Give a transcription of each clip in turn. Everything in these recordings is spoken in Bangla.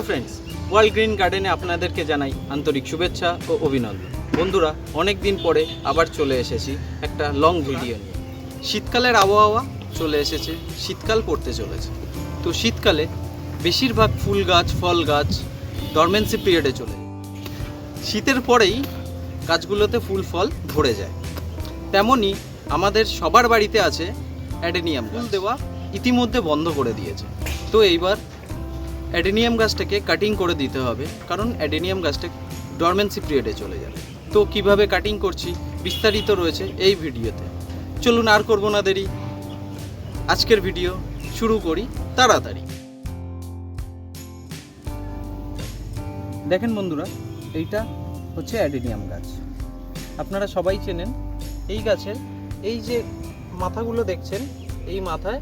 হ্যালো ফ্রেন্ডস, ওয়ার্ল্ড গ্রিন গার্ডেনে আপনাদেরকে জানাই আন্তরিক শুভেচ্ছা ও অভিনন্দন। বন্ধুরা অনেক দিন পরে আবার চলে এসেছি একটা লং ভিডিও নিয়ে। শীতকালের আবহাওয়া চলে এসেছে, শীতকাল পড়তে চলেছে। তো শীতকালে বেশিরভাগ ফুল গাছ, ফল গাছ ডরমেন্সি পিরিয়ডে চলে শীতের পরেই গাছগুলোতে ফুল, ফল ভরে যায়। তেমনই আমাদের সবার বাড়িতে আছে অ্যাডেনিয়াম ফুল দেওয়া ইতিমধ্যে বন্ধ করে দিয়েছে। তো এইবার অ্যাডেনিয়াম গাছটাকে কাটিং করে দিতে হবে, কারণ অ্যাডেনিয়াম গাছটা ডরমেন্সি পিরিয়ডে চলে যাবে। তো কীভাবে কাটিং করছি বিস্তারিত রয়েছে এই ভিডিওতে। চলুন আর করব না দেরি। আজকের ভিডিও শুরু করি তাড়াতাড়ি। দেখেন বন্ধুরা, এইটা হচ্ছে অ্যাডেনিয়াম গাছ। আপনারা সবাই চেনেন, এই গাছের এই যে মাথাগুলো দেখছেন, এই মাথায়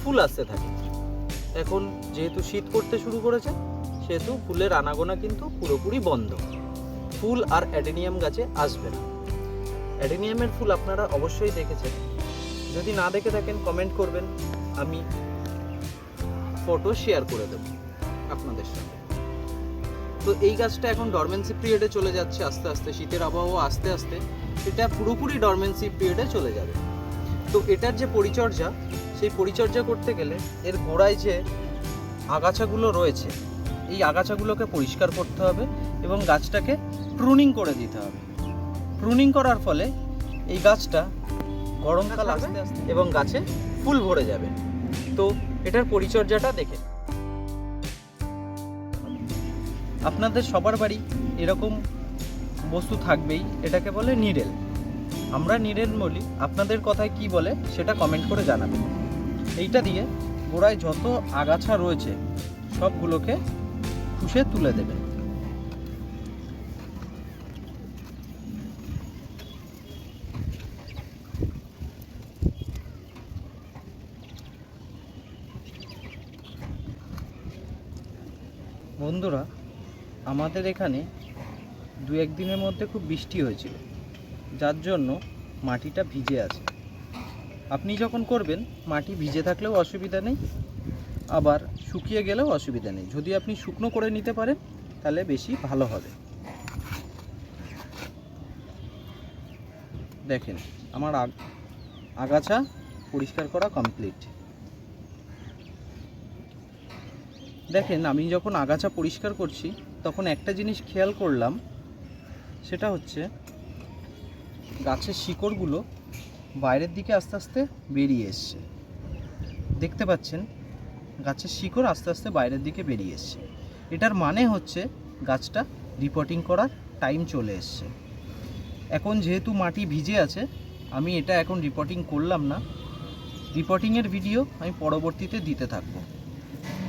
ফুল আসতে থাকে। এখন যেহেতু শীত করতে শুরু করেছে, সেহেতু ফুলের আনাগোনা কিন্তু পুরোপুরি বন্ধ। ফুল আর অ্যাডেনিয়াম গাছে আসবে না। অ্যাডেনিয়ামের ফুল আপনারা অবশ্যই দেখেছেন। যদি না দেখে থাকেন কমেন্ট করবেন। আমি ফটো শেয়ার করে দেব আপনাদের সঙ্গে তো এই গাছটা এখন ডরমেন্সি পিরিয়ডে চলে যাচ্ছে আস্তে আস্তে। শীতের আবহাওয়া আস্তে আস্তে এটা পুরোপুরি ডরমেন্সি পিরিয়ডে চলে যাবে। তো এটার যে পরিচর্যা সেই পরিচর্যা করতে গেলে এর গোড়ায় যে আগাছাগুলো রয়েছে এই আগাছাগুলোকে পরিষ্কার করতে হবে এবং গাছটাকে প্রুনিং করে দিতে হবে। প্রুনিং করার ফলে এই গাছটা গরমকাল আস্তে আস্তে এবং গাছে ফুল ভরে যাবে। তো এটার পরিচর্যাটা দেখে। আপনাদের সবার বাড়ি এরকম বস্তু থাকবেই এটাকে বলে নিডেল। আমরা নিডেল বলি আপনাদের কথায় কি বলে সেটা কমেন্ট করে জানাবেন। এইটা দিয়ে গোড়ায় যত আগাছা রয়েছে, সবগুলোকে খুশে তুলে দেবেন বন্ধুরা, আমাদের এখানে দু একদিনের মধ্যে খুব বৃষ্টি হয়েছিল, যার জন্য মাটিটা ভিজে আছে। আপনি যখন করবেন, মাটি ভিজে থাকলেও অসুবিধা নেই, আবার শুকিয়ে গেলেও অসুবিধা নেই। যদি আপনি শুকনো করে নিতে পারেন, তাহলে বেশি ভালো হবে। দেখেন, আমার আগ- আগাছা পরিষ্কার করা কমপ্লিট দেখেন, আমি যখন আগাছা পরিষ্কার করছি, তখন একটা জিনিস খেয়াল করলাম, সেটা হচ্ছে গাছের শিকড়গুলো বাইরের দিকে আস্তে আস্তে বেরিয়ে এসছে। দেখতে পাচ্ছেন, গাছের শিকড় আস্তে আস্তে বাইরের দিকে বেরিয়ে এসছে। এটার মানে হচ্ছে গাছটা রিপোর্টিং করার টাইম চলে এসছে। এখন যেহেতু মাটি ভিজে আছে, আমি এটা এখন রিপোর্টিং করলাম না। রিপোর্টিংয়ের ভিডিও আমি পরবর্তীতে দিতে থাকব।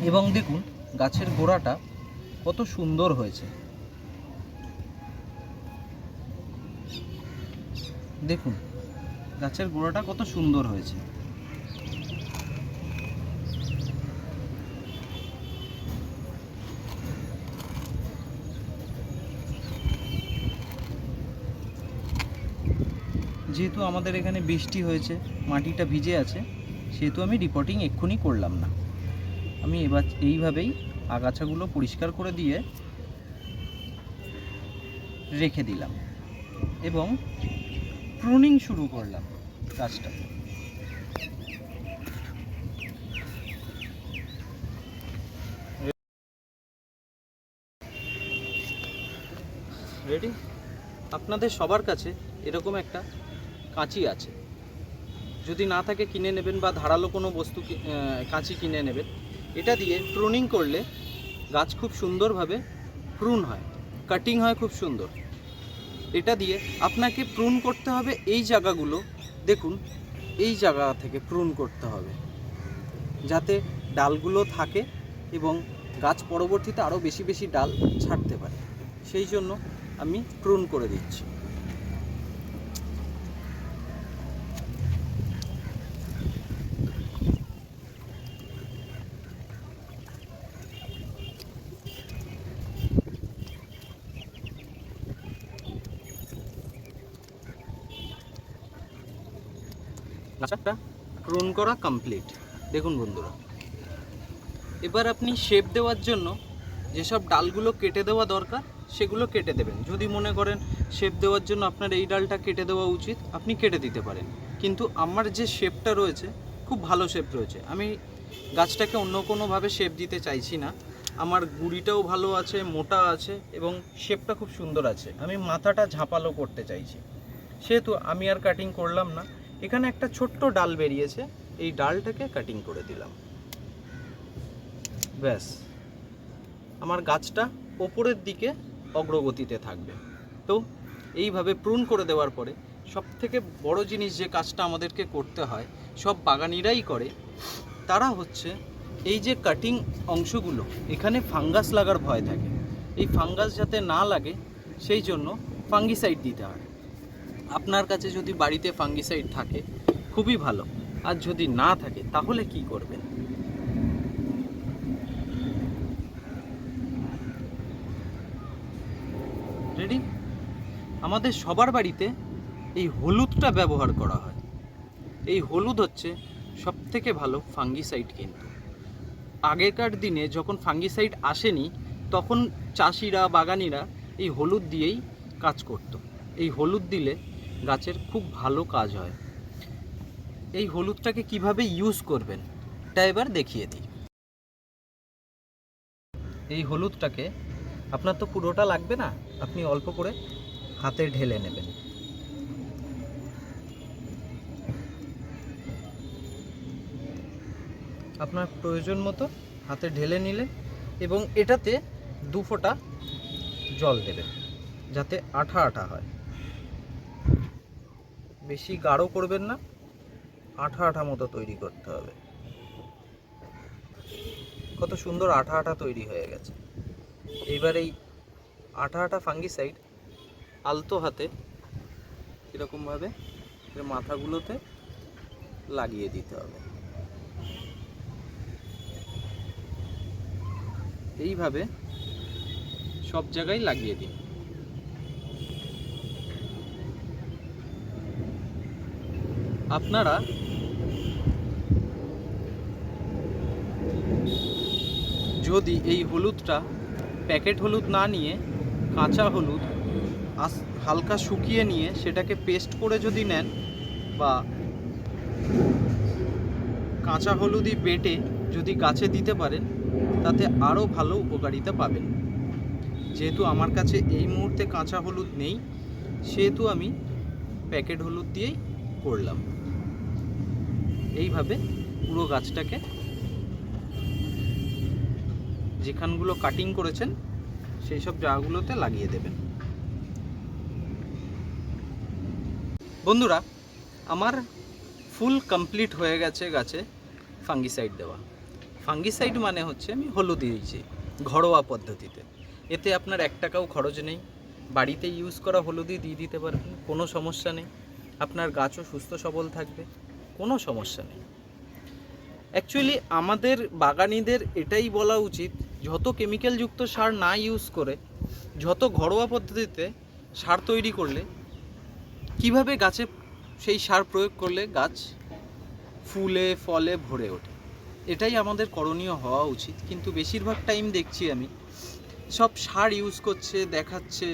এবং দেখুন, গাছের গোড়াটা কত সুন্দর হয়েছে। দেখুন গাছের গোড়াটা কত সুন্দর হয়েছে। যেহেতু আমাদের এখানে বৃষ্টি হয়েছে, মাটিটা ভিজে আছে, সেহেতু আমি রিপোর্টিং এক্ষুনি করলাম না। আমি এবার এইভাবেই আগাছাগুলো পরিষ্কার করে দিয়ে রেখে দিলাম। এবং প্রুনিং শুরু করলাম গাছটা রেডি আপনাদের সবার কাছে এরকম একটা কাঁচি আছে। যদি না থাকে কিনে নেবেন বা ধারালো কোনো বস্তু কাঁচি কিনে নেবেন। এটা দিয়ে প্রুনিং করলে গাছ খুব সুন্দরভাবে প্রুন হয়। কাটিং হয় খুব সুন্দর। এটা দিয়ে আপনাকে প্রুন করতে হবে এই জায়গাগুলো। দেখুন, এই জায়গা থেকে প্রুন করতে হবে। যাতে ডালগুলো থাকে এবং গাছ পরবর্তীতে আরও বেশি বেশি ডাল ছাড়তে পারে। সেই জন্য আমি প্রুন করে দিচ্ছি। গাছটা প্রুন করা কমপ্লিট দেখুন বন্ধুরা, এবার আপনি শেপ দেওয়ার জন্য যেসব ডালগুলো কেটে দেওয়া দরকার, সেগুলো কেটে দেবেন। যদি মনে করেন শেপ দেওয়ার জন্য আপনার এই ডালটা কেটে দেওয়া উচিত, আপনি কেটে দিতে পারেন। কিন্তু আমার যে শেপটা রয়েছে, খুব ভালো শেপ রয়েছে। আমি গাছটাকে অন্য কোনোভাবে শেপ দিতে চাইছি না। আমার গুড়িটাও ভালো আছে, মোটা আছে, এবং শেপটা খুব সুন্দর আছে। আমি মাথাটা ঝাঁপালো করতে চাইছি। সেহেতু আমি আর কাটিং করলাম না। এখানে একটা ছোট্ট ডাল বেরিয়েছে। এই ডালটাকে কাটিং করে দিলাম। ব্যাস। আমার গাছটা ওপরের দিকে অগ্রগতিতে থাকবে। তো এইভাবে প্রুন করে দেওয়ার পরে সব থেকে বড় জিনিস যে কাজটা আমাদেরকে করতে হয়, সব বাগানিরাই করে, তারা হচ্ছে এই যে কাটিং অংশগুলো, এখানে ফাঙ্গাস লাগার ভয় থাকে। এই ফাঙ্গাস যাতে না লাগে, সেই জন্য ফাঙ্গিসাইড দিতে হয়। আপনার কাছে যদি বাড়িতে ফাঙ্গিসাইড থাকে, খুবই ভালো। আর যদি না থাকে, তাহলে কি করবেন? রেডি আমাদের সবার বাড়িতে এই হলুদটা ব্যবহার করা হয়। এই হলুদ হচ্ছে সব থেকে ভালো ফাঙ্গিসাইড কিন্তু। আগেকার দিনে যখন ফাঙ্গিসাইড আসেনি, তখন চাষিরা, বাগানিরা এই হলুদ দিয়েই কাজ করত। এই হলুদ দিলে গাছের খুব ভালো কাজ হয়। এই হলুদটাকে কীভাবে ইউজ করবেন, তা এবার দেখিয়ে দিই। এই হলুদটাকে আপনার তো পুরোটা লাগবে না, আপনি অল্প করে হাতে ঢেলে নেবেন। আপনার প্রয়োজন মতো হাতে ঢেলে নিলে এবং এটাতে দু ফোঁটা জল দেবেন, যাতে আঠা আঠা হয়। বেশি গাঢ় করবেন না, আঠা আঠা মতো তৈরি করতে হবে। কত সুন্দর আঠা আঠা তৈরি হয়ে গেছে। এইবার এই আঠা আঠা ফাঙ্গিসাইড আলতো হাতে এরকমভাবে মাথাগুলোতে লাগিয়ে দিতে হবে। এইভাবে সব জায়গায় লাগিয়ে দিন। আপনারা যদি এই হলুদটা প্যাকেট হলুদ না নিয়ে কাঁচা হলুদ হালকা শুকিয়ে নিয়ে সেটাকে পেস্ট করে যদি নেন বা কাঁচা হলুদই বেটে যদি গাছে দিতে পারেন, তাতে আরও ভালো উপকারিতা পাবেন। যেহেতু আমার কাছে এই মুহূর্তে কাঁচা হলুদ নেই, সেহেতু আমি প্যাকেট হলুদ দিয়েই করলাম। এইভাবে পুরো গাছটাকে যেখানগুলো কাটিং করেছেন, সেই সব জায়গাগুলোতে লাগিয়ে দেবেন। বন্ধুরা, আমার ফুল কমপ্লিট হয়ে গেছে গাছে ফাঙ্গিসাইড দেওয়া। ফাঙ্গিসাইড মানে হচ্ছে আমি হলুদ দিয়েছি ঘরোয়া পদ্ধতিতে। এতে আপনার এক টাকাও খরচ নেই। বাড়িতে ইউজ করা হলুদই দিয়ে দিতে পারবেন, কোনো সমস্যা নেই। আপনার গাছও সুস্থ সবল থাকবে। কোনো সমস্যা নেই। অ্যাকচুয়ালি আমাদের বাগানিদের এটাই বলা উচিত, যত কেমিক্যালযুক্ত সার না ইউজ করে, যত ঘরোয়া পদ্ধতিতে সার তৈরি করলে, কীভাবে গাছে সেই সার প্রয়োগ করলে গাছ ফুলে, ফলে ভরে ওঠে। এটাই আমাদের করণীয় হওয়া উচিত, কিন্তু বেশিরভাগ টাইম দেখছি আমি, সব সার ইউজ করছে, দেখাচ্ছে,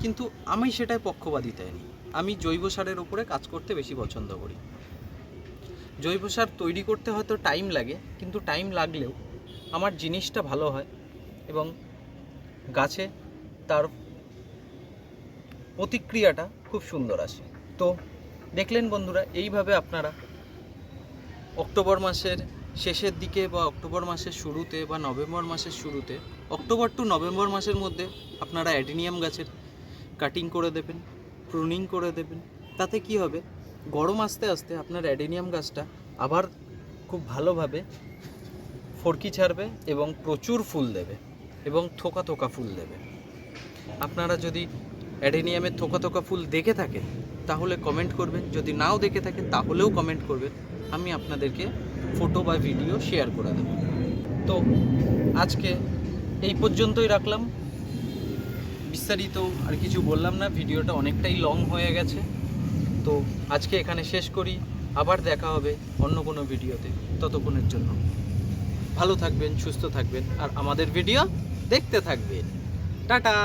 কিন্তু আমি সেটাই পক্ষপাতিতায় নিই। আমি জৈব সারের ওপরে কাজ করতে বেশি পছন্দ করি। জৈব সার তৈরি করতে হয়তো টাইম লাগে, কিন্তু টাইম লাগলেও আমার জিনিসটা ভালো হয় এবং গাছে তার প্রতিক্রিয়াটা খুব সুন্দর আসে। তো দেখলেন বন্ধুরা, এইভাবে আপনারা অক্টোবর মাসের শেষের দিকে বা অক্টোবর মাসের শুরুতে বা নভেম্বর মাসের শুরুতে, অক্টোবর টু নভেম্বর মাসের মধ্যে আপনারা অ্যাডিনিয়াম গাছের কাটিং করে দেবেন প্রুনিং করে দেবেন। তাতে কি হবে? গরম আসতে আসতে আপনার অ্যাডেনিয়াম গাছটা আবার খুব ভালোভাবে ফরকি ছাড়বে এবং প্রচুর ফুল দেবে এবং থোকা থোকা ফুল দেবে। আপনারা যদি অ্যাডেনিয়ামের থোকা থোকা ফুল দেখে থাকেন তাহলে কমেন্ট করবেন। যদি নাও দেখে থাকেন তাহলেও কমেন্ট করবেন। আমি আপনাদেরকে ফটো বা ভিডিও শেয়ার করে দেব। তো আজকে এই পর্যন্তই রাখলাম। বিস্তারিত আর কিছু বললাম না, ভিডিওটা অনেকটাই লং হয়ে গেছে। তো আজকে এখানে শেষ করি। আবার দেখা হবে অন্য কোনো ভিডিওতে। ততক্ষণের জন্য ভালো থাকবেন, সুস্থ থাকবেন, আর আমাদের ভিডিও দেখতে থাকবেন। টাটা!